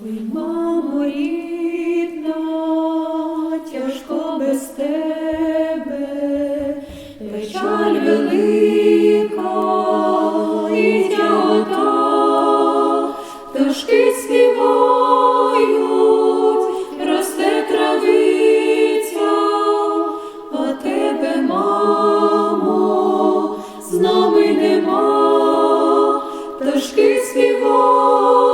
Ой, мамо рідна, тяжко без тебе, печаль велика і тягота, пташки співають, росте травиця, а тебе, мамо, з нами нема, пташки співають,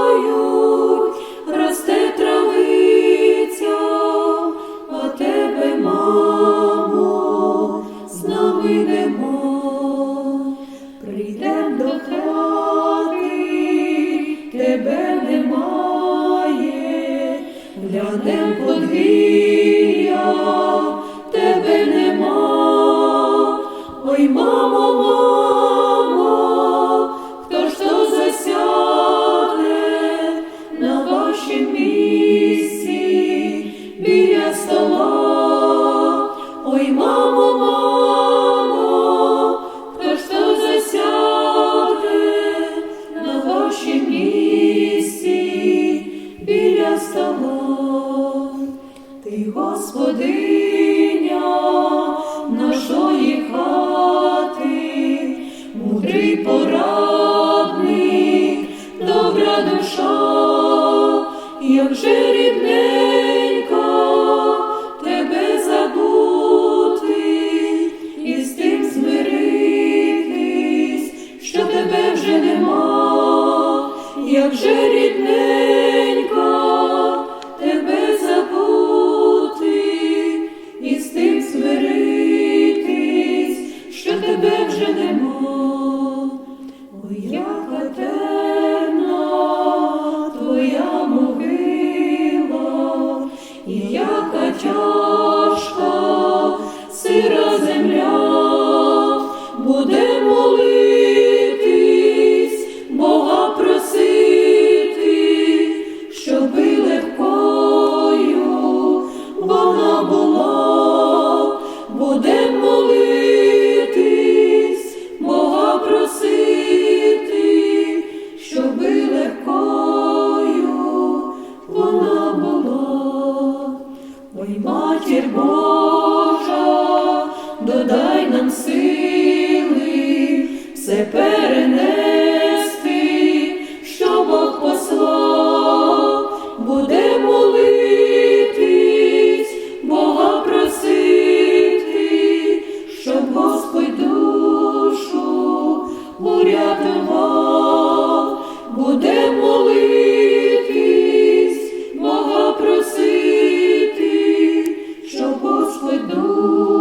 біля? Ой, мамо, мамо, хто ж то засяде на вашім місці біля стола? Ти, Господиня нашої хати, мудрий порадник, добра душа, як же рідненька як же рідненька тебе забути і з тим смиритись, що тебе вже нема. Щоб